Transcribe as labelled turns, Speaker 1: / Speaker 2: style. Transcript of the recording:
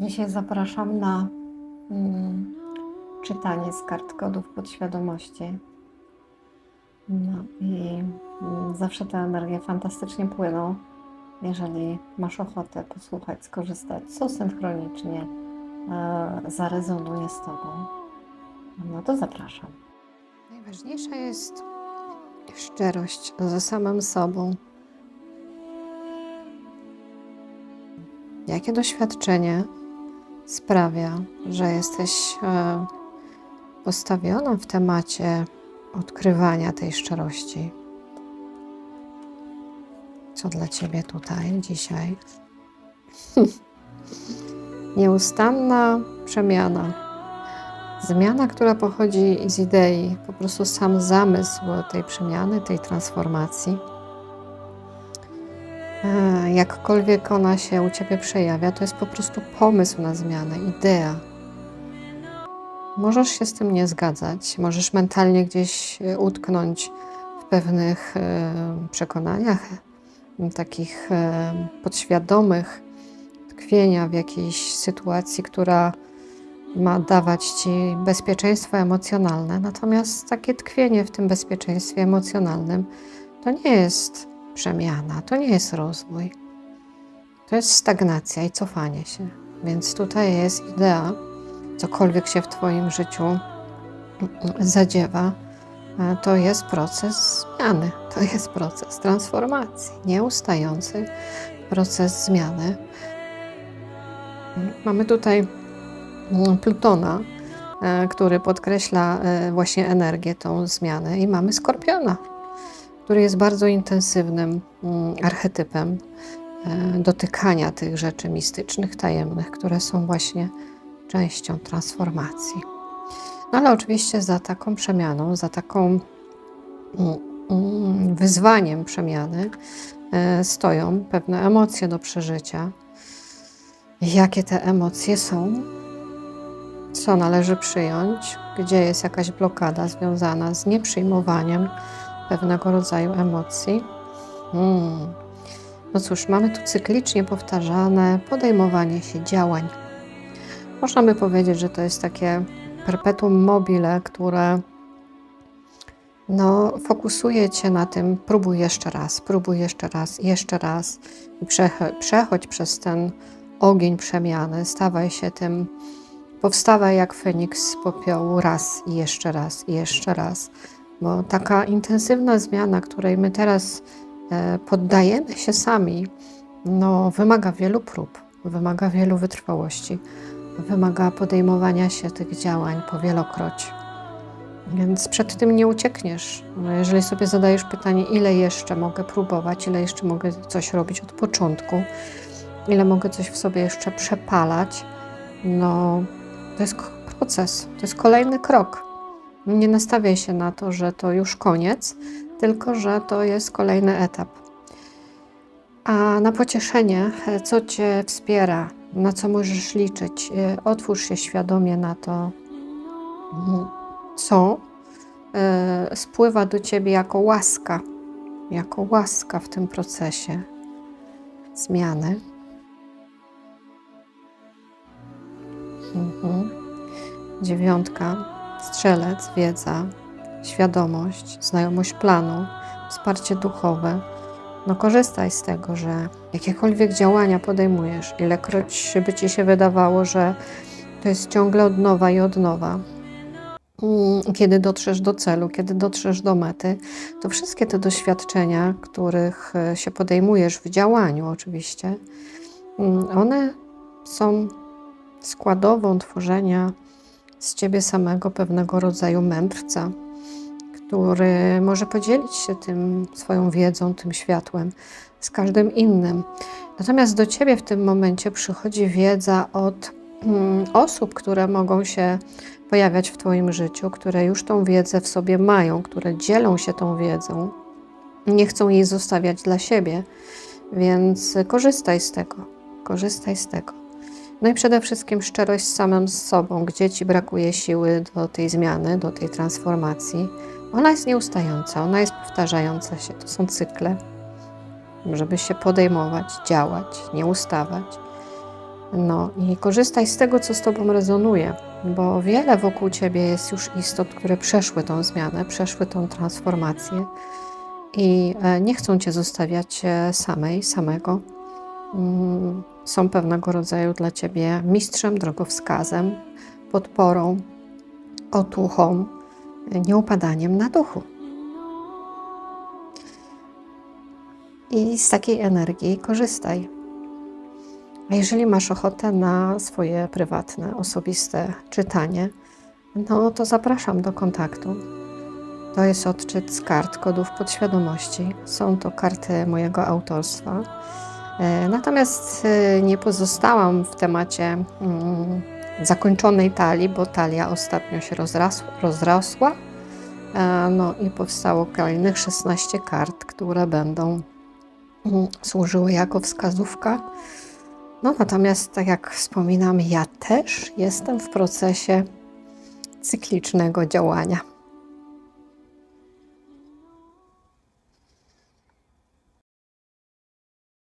Speaker 1: Dzisiaj zapraszam na mm, czytanie z kart kodów podświadomości. No i mm, zawsze te energie fantastycznie płyną. Jeżeli masz ochotę posłuchać, skorzystać, co synchronicznie e, zarezonuje z Tobą, no to zapraszam. Najważniejsza jest szczerość ze samym sobą. Jakie doświadczenie sprawia, że jesteś e, postawiona w temacie odkrywania tej szczerości? Co dla Ciebie tutaj dzisiaj? Nieustanna przemiana. Zmiana, która pochodzi z idei, po prostu sam zamysł tej przemiany, tej transformacji. Jakkolwiek ona się u Ciebie przejawia, to jest po prostu pomysł na zmianę, idea. Możesz się z tym nie zgadzać, możesz mentalnie gdzieś e, utknąć w pewnych e, przekonaniach, takich e, podświadomych, tkwienia w jakiejś sytuacji, która ma dawać Ci bezpieczeństwo emocjonalne. Natomiast takie tkwienie w tym bezpieczeństwie emocjonalnym to nie jest przemiana, to nie jest rozwój. To jest stagnacja i cofanie się. Więc tutaj jest idea, cokolwiek się w Twoim życiu zadziewa, e, to jest proces zmiany, to jest proces transformacji, nieustający proces zmiany. Mamy tutaj mm, Plutona, e, który podkreśla e, właśnie energię, tą zmianę, i mamy Skorpiona, który jest bardzo intensywnym mm, archetypem e, dotykania tych rzeczy mistycznych, tajemnych, które są właśnie częścią transformacji. No ale oczywiście za taką przemianą, za taką mm, mm, wyzwaniem przemiany e, stoją pewne emocje do przeżycia. Jakie te emocje są? Co należy przyjąć? Gdzie jest jakaś blokada związana z nieprzyjmowaniem pewnego rodzaju emocji? Hmm. No cóż, mamy tu cyklicznie powtarzane podejmowanie się działań. Można by powiedzieć, że to jest takie perpetuum mobile, które no, fokusuje cię na tym, próbuj jeszcze raz, próbuj jeszcze raz, jeszcze raz i przecho- przechodź przez ten ogień przemiany, stawaj się tym, powstawaj jak Feniks z popiołu raz i jeszcze raz i jeszcze raz, bo taka intensywna zmiana, której my teraz e, poddajemy się sami, no, wymaga wielu prób, wymaga wielu wytrwałości, wymaga podejmowania się tych działań powielokroć. Więc przed tym nie uciekniesz. No, Jeżeli sobie zadajesz pytanie, ile jeszcze mogę próbować, ile jeszcze mogę coś robić od początku, ile mogę coś w sobie jeszcze przepalać, no to jest proces, to jest kolejny krok. Nie nastawiaj się na to, że to już koniec, tylko że to jest kolejny etap. A na pocieszenie, co Cię wspiera, na co możesz liczyć, e, otwórz się świadomie na to, mm, co e, spływa do Ciebie jako łaska, jako łaska w tym procesie zmiany. Mhm. Dziewiątka, strzelec, wiedza, świadomość, znajomość planu, wsparcie duchowe. No korzystaj z tego, że jakiekolwiek działania podejmujesz, ilekroć by Ci się wydawało, że to jest ciągle od nowa i od nowa, Mm, kiedy dotrzesz do celu, kiedy dotrzesz do mety, to wszystkie te doświadczenia, których e, się podejmujesz w działaniu, oczywiście, mm, one są składową tworzenia z ciebie samego pewnego rodzaju mędrca, który może podzielić się tym swoją wiedzą, tym światłem z każdym innym. Natomiast do ciebie w tym momencie przychodzi wiedza od mm, osób, które mogą się pojawiać w Twoim życiu, które już tą wiedzę w sobie mają, które dzielą się tą wiedzą, nie chcą jej zostawiać dla siebie, więc korzystaj z tego, korzystaj z tego. No i przede wszystkim szczerość z samym z sobą, gdzie Ci brakuje siły do tej zmiany, do tej transformacji. Ona jest nieustająca, ona jest powtarzająca się, to są cykle, żeby się podejmować, działać, nie ustawać. No i korzystaj z tego, co z Tobą rezonuje, bo wiele wokół Ciebie jest już istot, które przeszły tą zmianę, przeszły tą transformację i e, nie chcą Cię zostawiać e, samej, samego. Są pewnego rodzaju dla Ciebie mistrzem, drogowskazem, podporą, otuchą, nieupadaniem na duchu. I z takiej energii korzystaj. A jeżeli masz ochotę na swoje prywatne, osobiste czytanie, no to zapraszam do kontaktu. To jest odczyt z kart kodów podświadomości. Są to karty mojego autorstwa. E, Natomiast e, nie pozostałam w temacie mm, zakończonej talii, bo talia ostatnio się rozrosła. E, No i powstało kolejnych 16 kart, które będą mm, służyły jako wskazówka. No natomiast, tak jak wspominam, ja też jestem w procesie cyklicznego działania.